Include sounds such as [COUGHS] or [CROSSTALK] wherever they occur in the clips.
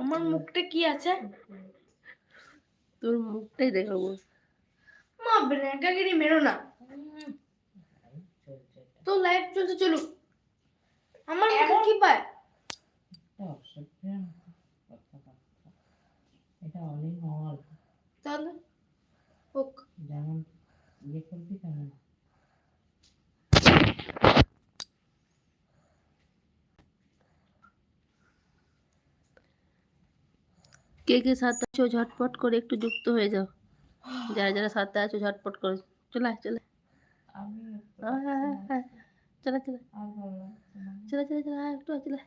আমার মুখটা কি আছে? তোর মুখটাই দেখাবো। মা ব্র্যাঙ্কাগিরি মেরো না। চলছে। তো লাইভ চলতে চলুক। আমার মুখে কি পায়। এটা অনেক হল তাহলে হোক। যেমন ইয়ে করবি তেমন কে কে সাথে আছো ঝটপট করে একটু যুক্ত হয়ে যাও যারা যারা সাথে আছো ঝটপট করে চলে আয়, চলে আমি একটু আয়, আয়, আয়, আয়। চলে চলে আর ভালো লাগছে না। চলে চলে চলে আয়, একটু আয়, চলে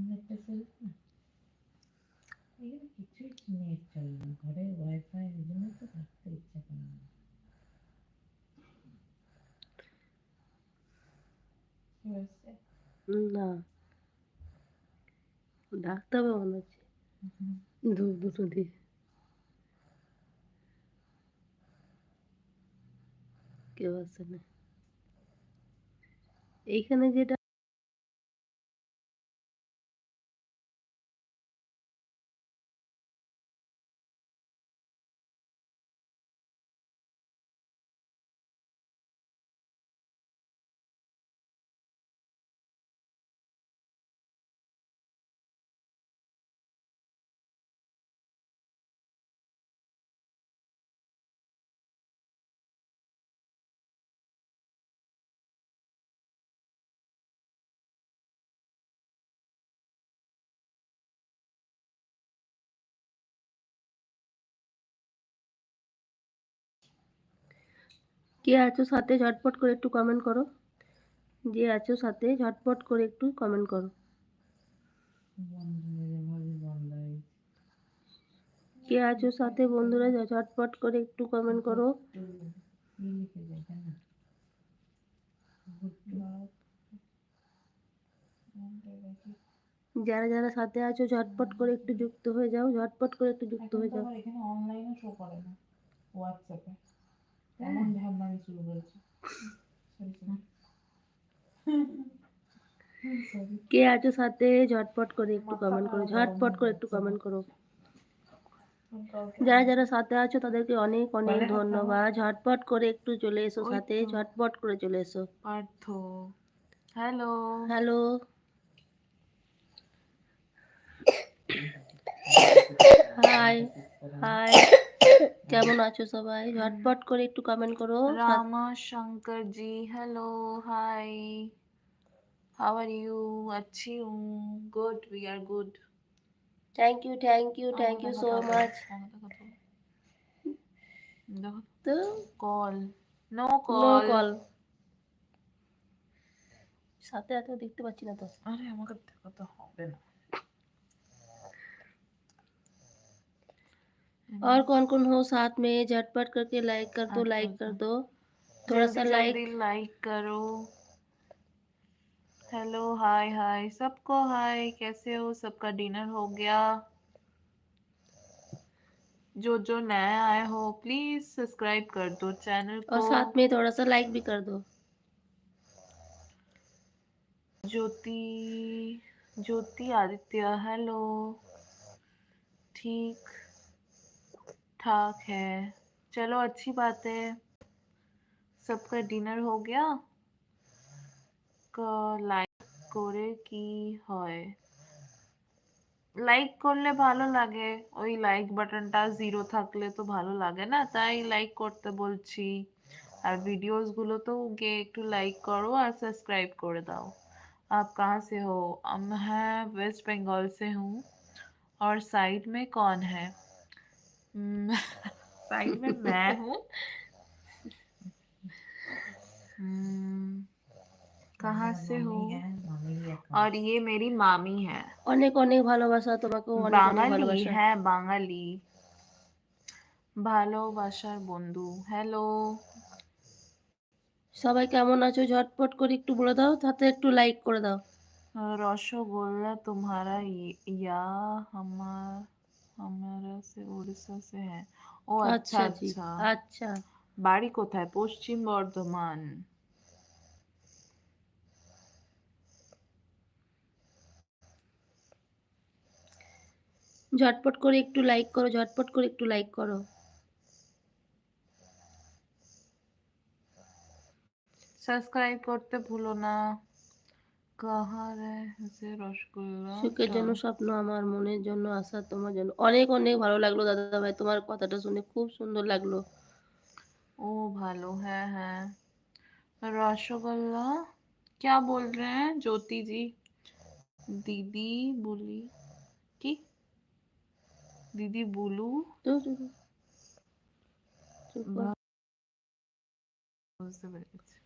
নেটটা চলছে না এখানে কিছুই নেট চলে না ঘরে ওয়াইফাই এর জন্য তো থাকতে ইচ্ছা করে না না। ডাক্তার বাবা আছে। হচ্ছে দু দুটো দিয়ে। কেউ আসে না এইখানে যেটা কে আছো সাথে ঝটপট করে একটু কমেন্ট করো। যে আছো সাথে ঝটপট করে একটু কমেন্ট করো। কে আছো সাথে বন্ধুরা ঝটপট করে একটু কমেন্ট করো। যারা যারা সাথে আছো ঝটপট করে একটু যুক্ত হয়ে যাও, ঝটপট করে একটু যুক্ত হয়ে যাও। এখানে অনলাইনও শো করে না হোয়াটসঅ্যাপে শুরু করেছে? কে আছো সাথে? ঝটপট করে একটু কমেন্ট করো। ঝটপট করে একটু কমেন্ট করো। যারা যারা সাথে আছো তাদেরকে অনেক অনেক ধন্যবাদ। ঝটপট করে একটু চলে এসো সাথে। ঝটপট করে চলে এসো। Partha. Hello. Hello. [COUGHS] Hi hi কেমন আছো সবাই? ঝটপট করে একটু কমেন্ট করো। Rama Shankar ji hello hi how are you আচ্ছি good we are good thank you thank you thank you so much তো? Call no call no call সাথে এত দেখতে পাচ্ছি না তো। আরে আমাকে দেখাতে হবে না। और कौन कौन हो साथ में झटपट करके लाइक कर दो लाइक कर। दो। थोड़ा सा लाइक लाइक करो। हेलो हाय हाय सबको हाय कैसे हो? सबका डिनर हो गया। जो जो नए आए हो प्लीज़ सब्सक्राइब कर दो चैनल को। और साथ में थोड़ा सा लाइक भी कर दो। ज्योति ज्योति आदित्य हेलो ठीक। ठाक है चलो अच्छी बात है सबका डिनर हो गया লাইক করে কি হয় লাইক করলে ভালো লাগে ওই লাইক বাটনটা জিরো থাকলে তো ভালো লাগে না তাই লাইক করতে বলছি আর ভিডিওস গুলো তো গিয়ে একটু লাইক করো আর सब्सक्राइब করে দাও आप कहाँ से हो हम हैं वेस्ट बंगाल से हूँ और साइड में कौन है [LAUGHS] Sag mir mehr. কাহা সে হো আর ইয়ে মেরি মামি হ্যাঁ অনেক অনেক ভালোবাসা তোমাকে অনেক হ্যাঁ বাঙালি ভালোবাসার বন্ধু হ্যালো সবাই কেমন আছো ঝটপট করে একটু বলে দাও তাতে একটু লাইক করে দাও। রসগোল্লা তোমারা ইয়া আমার আমরা সে উড়িষ্যা সে হ্যাঁ। ও আচ্ছা আচ্ছা, আচ্ছা আচ্ছা। বাড়ি কোথায়? পশ্চিম বর্ধমান। ঝটপট করে একটু লাইক করো ঝটপট করে একটু লাইক করো। সাবস্ক্রাইব করতে ভুলো না। সুখের জন্য স্বপ্ন আমার মনের জন্য আশা তোমার জন্য অনেক অনেক ভালো লাগলো দাদা ভাই তোমার কথাটা শুনে খুব সুন্দর লাগলো ओ भालो है है रसगोल्ला क्या बोल रहे हैं ज्योति जी दीदी बोली की दीदी बोलू তো চুপ করো। বুঝতে পেরেছি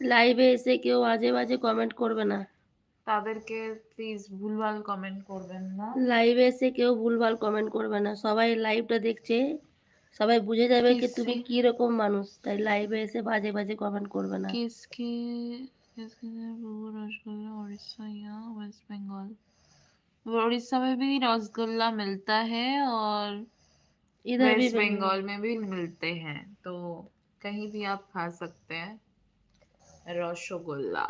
লাইভে এসে কেউ আজে বাজে কমেন্ট করবে না তাদেরকে প্লিজ ভুলভাল কমেন্ট করবেন না লাইভে এসে কেউ ভুলভাল কমেন্ট করবে না সবাই লাইভটা দেখছে সবাই বুঝে যাবে কি তুমি কিসে? কি রকম মানুষ তাই লাইভে এসে বাজে বাজে কমেন্ট করবে না किसके किसके वो रसगुल्ला उड़ीसा या वेस्ट बंगाल उड़ीसा में भी रसगुल्ला मिलता है और इधर भी वेस्ट बंगाल में भी मिलते हैं तो कहीं भी आप खा सकते हैं रसगुल्ला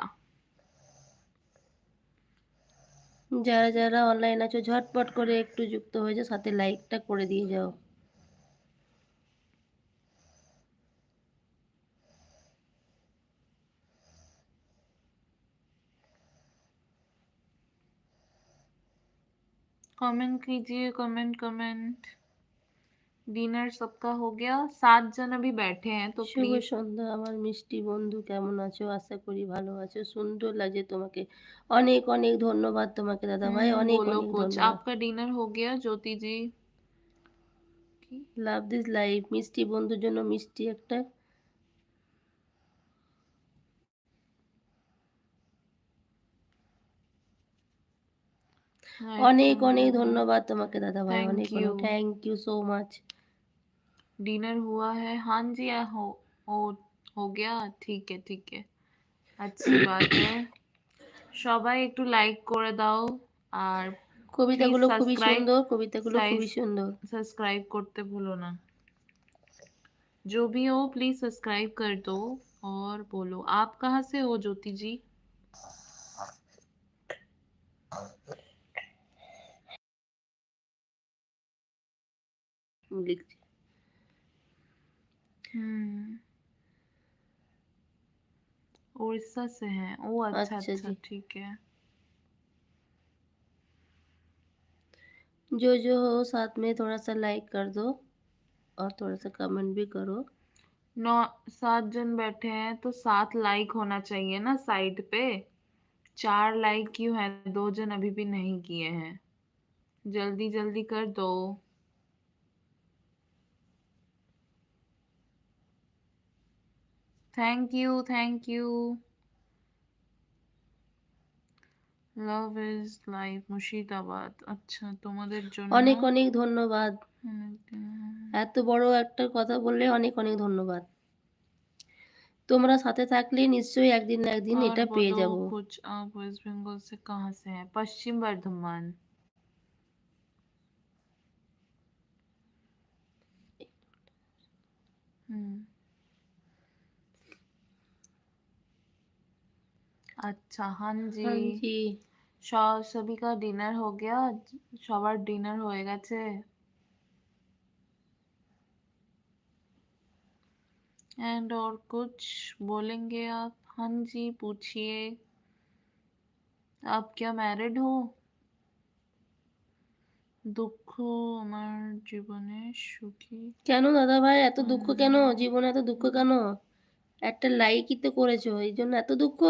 যারা যারা অনলাইন আছো ঝটপট করে একটু যুক্ত হয়ে যাও সাথে লাইকটা করে দিয়ে যাও कमेंट कीजिए कमेंट कमेंट डिनर सबका हो गया सात जन अभी बैठे हैं तो শুভ प्लीज সন্ধ্যা আমার মিষ্টি বন্ধু কেমন আছো আশা করি ভালো আছো সুন্দর লাগছে তোমাকে অনেক অনেক ধন্যবাদ তোমাকে দাদা ভাই हम्म, অনেক बोलो অনেক कुछ ধন্যবাদ आपका डिनर हो गया ज्योति जी লাভ দিস লাইফ মিষ্টি বন্ধুর জন্য মিষ্টি একটা অনেক অনেক ধন্যবাদ তোমাকে দাদা ভাই Thank অনেক অনেক you. Thank you so much dinner हुआ है हाँ जी आ, हो हो हो गया ठीक है ठीक है अच्छी बात [COUGHS] है সবাই একটু লাইক করে দাও আর কবিতাগুলো খুবই subscribe, সুন্দর কবিতাগুলো size- খুবই সুন্দর सब्सक्राइब करते भूलो ना जो भी हो प्लीज सब्सक्राइब कर दो और बोलो आप कहाँ से हो ज्योति जी লিখছি हम्म। उड़ीसा से हैं। ओ अच्छा अच्छा अच्छा जी। ठीक है। जो जो हो साथ में थोड़ा सा लाइक कर दो और थोड़ा सा कमेंट भी करो। नौ सात जन बैठे हैं तो सात लाइक होना चाहिए ना साइड पे। चार लाइक क्यों है? दो जन अभी भी नहीं किए हैं। जल्दी जल्दी कर दो। thank you thank you love is life Murshidabad আচ্ছা তোমাদের জন্য অনেক অনেক ধন্যবাদ অনেক- এত বড় একটা কথা বললে অনেক অনেক ধন্যবাদ তোমরা সাথে থাকলে নিশ্চয়ই একদিন না একদিন और এটা পেয়ে बोलो যাব कुछ आप वेस्ट बंगाल से कहाँ से हैं पश्चिम बर्धमान हम्म अच्छा हाँ जी হ্যাঁ জি স- सभी का डिनर हो गया সবার ডিনার হয়ে গেছে एंड और कुछ बोलेंगे आप हाँ जी पूछिए आप क्या मैरिड हो দুঃখ আমার জীবনে সুখী কেন দাদা ভাই এত দুঃখ কেন জীবনে এত দুঃখ কেন একটা লাইকই তো করেছো এই জন্য এত দুঃখ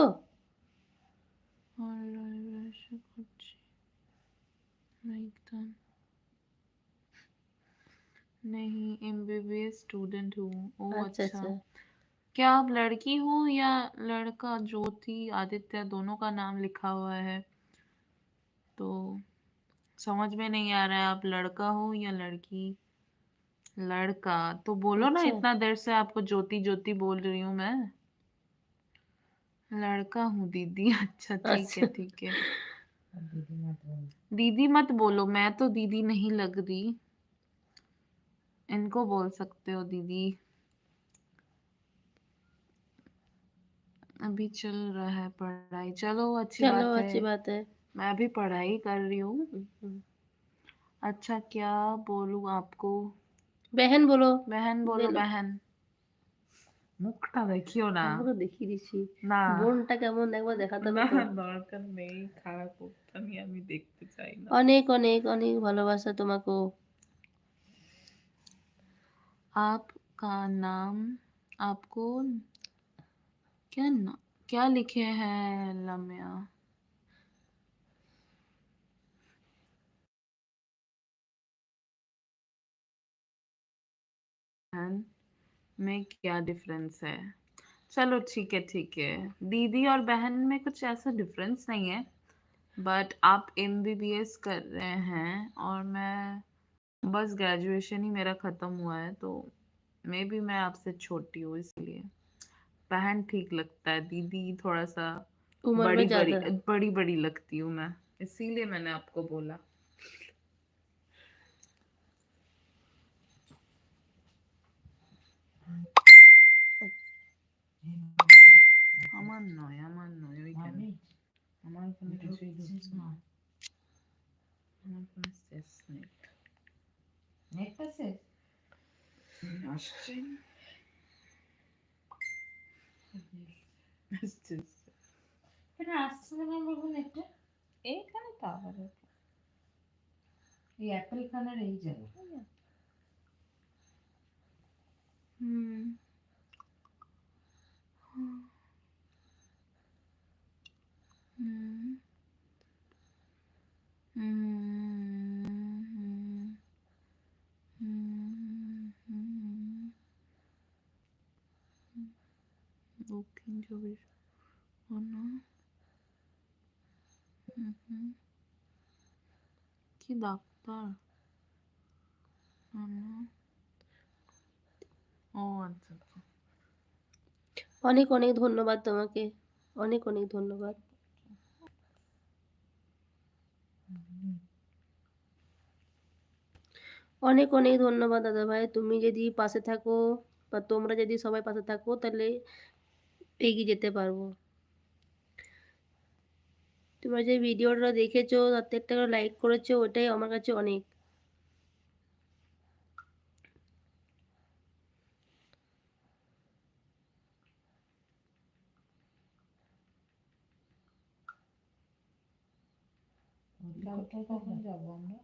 नहीं एमबीबीएस स्टूडेंट हूँ। ओ अच्छा अच्छा। अच्छा। क्या आप लड़की हो या लड़का? ज्योति आदित्य दोनों का नाम लिखा हुआ है। तो समझ में नहीं आ रहा है आप लड़का हो या लड़की। लड़का। तो बोलो ना। इतना देर से आपको ज्योति ज्योति बोल रही हूँ मैं। लड़का हूँ दीदी। [LAUGHS] अच्छा ठीक है अच्छा। ठीक है। दीदी मत बोलो। दीदी मत बोलो मैं तो दीदी नहीं लग रही। इनको बोल सकते हो दीदी। अभी चल रहा है पढ़ाई। चलो अच्छी बात अच्छी है बात है। मैं भी पढ़ाई कर रही हूँ। हम्म। अच्छा क्या बोलू आपको? बहन बोलो। बहन बोलो बोलो। बहन। মুখটা দেখিও না আমরা দেখিয়ে দিচ্ছি না বোনটা কেমন একবার দেখাতে হবে না তো। দরকার নেই খারাপ মুখটা নিয়ে আমি দেখতে চাই না অনেক অনেক অনেক ভালোবাসা তোমাকেও आपका नाम आपको क्या ना, क्या लिखे हैं लम्या बहन में क्या डिफरेंस है? चलो ठीक है ठीक है। दीदी और बहन में कुछ ऐसा डिफरेंस नहीं है बट आप एमबीबीएस कर रहे हैं और मैं बस ग्रेजुएशन ही मेरा ख़त्म हुआ है तो मे भी मैं आपसे छोटी हूँ इसलिए। बहन ठीक लगता है दीदी थोड़ा सा बड़ी बड़ी बड़ी बड़ी लगती हूँ मैं इसीलिए मैंने आपको बोला। আমার নয় আমার নয় ওইখানে আমি আমার কোনো কিছুই ঢুকছে না আমার কোনো শেষ নেই নেট আছে আসছে আসছে এটা আসছে না বলব নেটটা এইখানে তো এই অ্যাপেল খানার এই জায়গা হুম হুম কি ডাক্তার? আচ্ছা আচ্ছা। অনেক অনেক ধন্যবাদ তোমাকে। অনেক অনেক ধন্যবাদ। অনেক অনেক ধন্যবাদ দাদা ভাই। তুমি যদি পাশে থাকো বা তোমরা যদি সবাই পাশে থাকো, তাহলে এগিয়ে যেতে পারব। তোমরা যে ভিডিওটা দেখেছ তাতে একটা লাইক করেছ, ওটাই আমার কাছে অনেক। কখন যাব আমরা।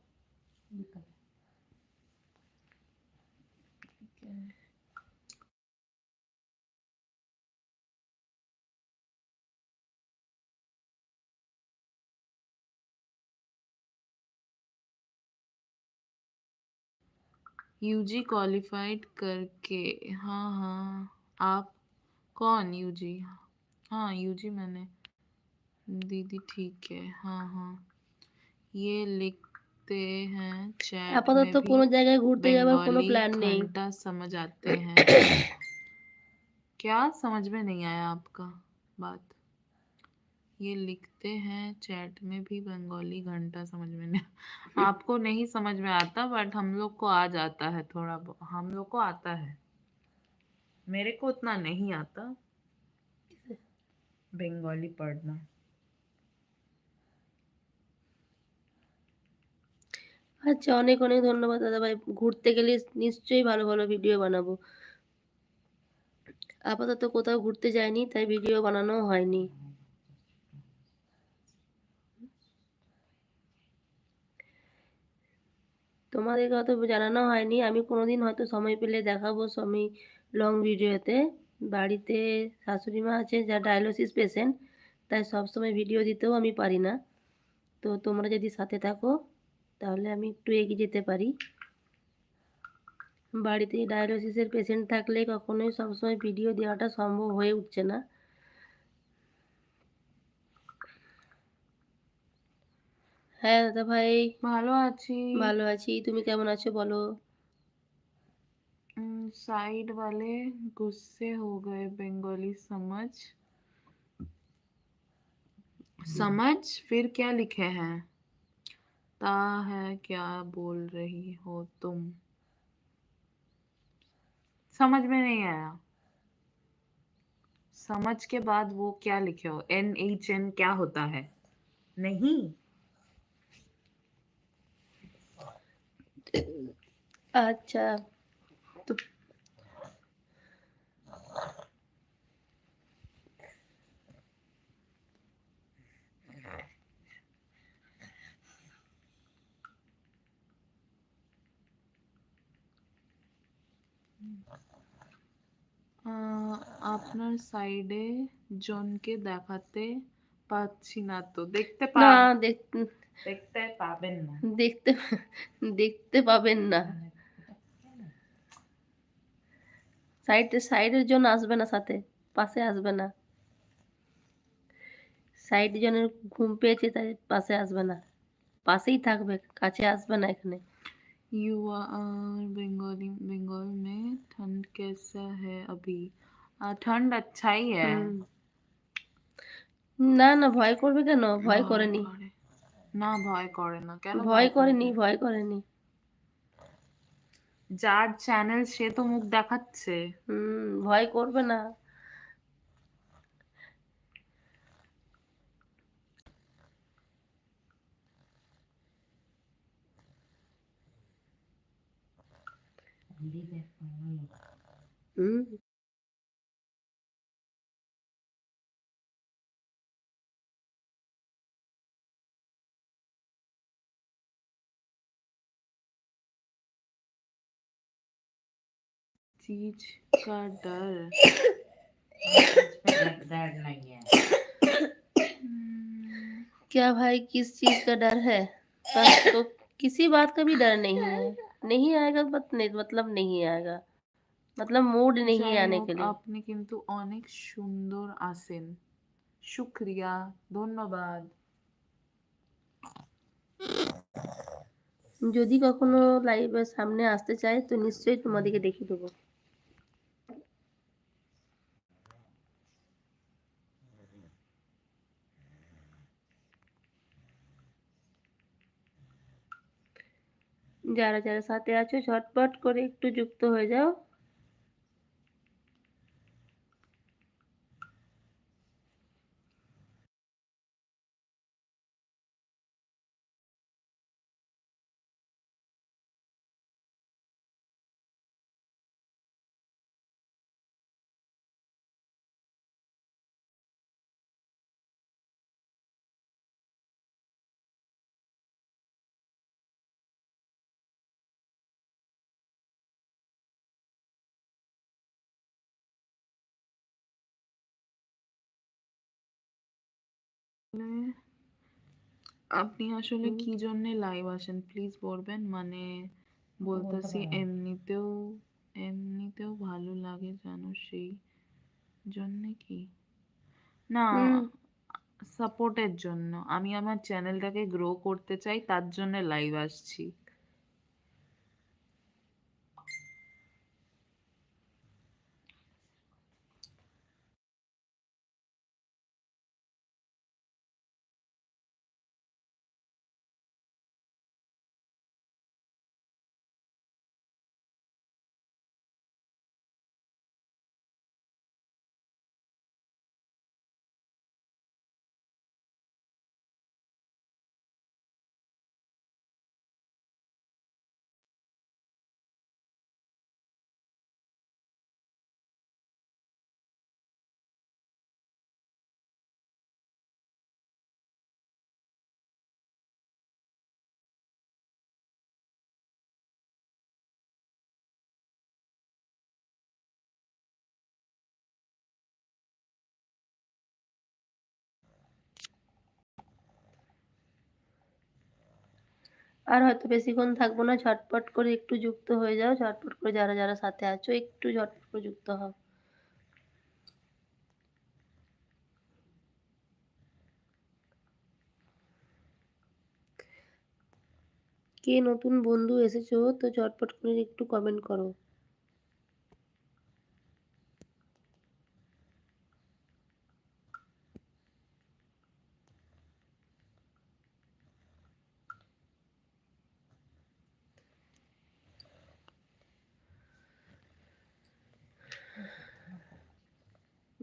यूजी क्वालिफाइड करके हाँ हाँ। आप कौन यूजी हाँ यूजी मैंने, दीदी ठीक है हाँ हाँ। ये लिखते हैं चैट में আপাতত भी কোনো জায়গায় ঘুরতে যাওয়ার কোনো बंगाली প্ল্যান নেই घंटा समझ आते [COUGHS] हैं क्या समझ में नहीं आया आपका बात ये लिखते हैं चैट में भी बंगाली घंटा समझ में नहीं [LAUGHS] आपको नहीं समझ में आता बट हम लोग को आ जाता है थोड़ा बहु- हम लोग को आता है मेरे को उतना नहीं आता बंगाली पढ़ना আচ্ছা অনেক অনেক ধন্যবাদ দাদা ভাই। ঘুরতে গেলে নিশ্চয়ই ভালো ভালো ভিডিও বানাবো। আপাতত কোথাও ঘুরতে যায়নি তাই ভিডিও বানানো হয়নি। তোমাদের কথা জানানো হয়নি, আমি কোনোদিন হয়তো সময় পেলে দেখাবো আমি লং ভিডিওতে বাড়িতে শাশুড়ি মা আছে যা ডায়ালিসিস পেশেন্ট তাই সবসময় ভিডিও দিতেও আমি পারি না। তো তোমরা যদি সাথে থাকো তাহলে আমি একটু এগিয়ে যেতে পারি বাড়িতে ডায়ালিসিসের পেশেন্ট থাকলে কখনোই সবসময় ভিডিও দেওয়াটা সম্ভব হয়ে উঠছে না হ্যাঁ দাদা ভাই ভালো আছি ভালো আছি তুমি কেমন আছো বলো साइड वाले गुस्से हो गए बंगाली समझ समझ फिर क्या लिखे हैं पता है क्या बोल रही हो तुम? समझ में नहीं आया। समझ के बाद वो क्या लिखे हो? एन एच एन क्या होता है? नहीं? अच्छा। আপনার সাইডে জনকে দেখাতে পাচ্ছি না তো। দেখতে না দেখতে পাবেন না। দেখতে দেখতে পাবেন না? সাইডে সাইডের জন্য আসবে না সাথে। পাশে আসবে না। সাইড জনের ঘুম পেয়েছে তাই পাশে আসবে না। পাশেই থাকবে কাছে আসবে না এখানে। यू आर बंगाली बंगाल में ठंड कैसा है अभी आ, ठंड अच्छा ही है হুম। না না ভয় করবে কেন ভয় ভয় করেনি করে। না ভয় করে না কেন ভয় করবে? করেনি ভয় করেনি যার চ্যানেল সে তো মুখ দেখাচ্ছে হুম ভয় করবে না चीज़ का डर डर नहीं है क्या भाई, किस चीज़ का डर है? पर तो किसी बात का भी डर नहीं है। नहीं आएगा बट नहीं मतलब नहीं आएगा मतलब मूड नहीं যাই आने হোক, के लिए আপনি কিন্তু অনেক সুন্দর আছেন শুক্রিয়া ধন্যবাদ যদি কখনো লাইভের সামনে আসতে চাই তো নিশ্চয়ই তোমাদেরকে দেখিয়ে দেবো যারা যারা সাথে আছো ঝটপট করে একটু যুক্ত হয়ে যাও। আপনি আসলে কি জন্য লাইভ আসেন? প্লিজ বলবেন। মানে বলতেছি এমনিতেও এমনিতেও ভালো লাগে জানো সেই জন্য কি? না সাপোর্টের জন্য। আমি আমার চ্যানেলটাকে গ্রো করতে চাই তার জন্য লাইভ আসছি। আর হয়তো বেশিক্ষণ থাকব না, ঝটপট করে একটু যুক্ত হয়ে যাও, ঝটপট করে যারা যারা সাথে আছো একটু ঝটপট করে যুক্ত হও। কে নতুন বন্ধু এসেছ তো ঝটপট করে একটু কমেন্ট করো।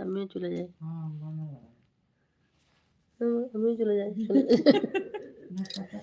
আমিও চলে যাই। হ্যাঁ আমিও চলে যাই। [LAUGHS]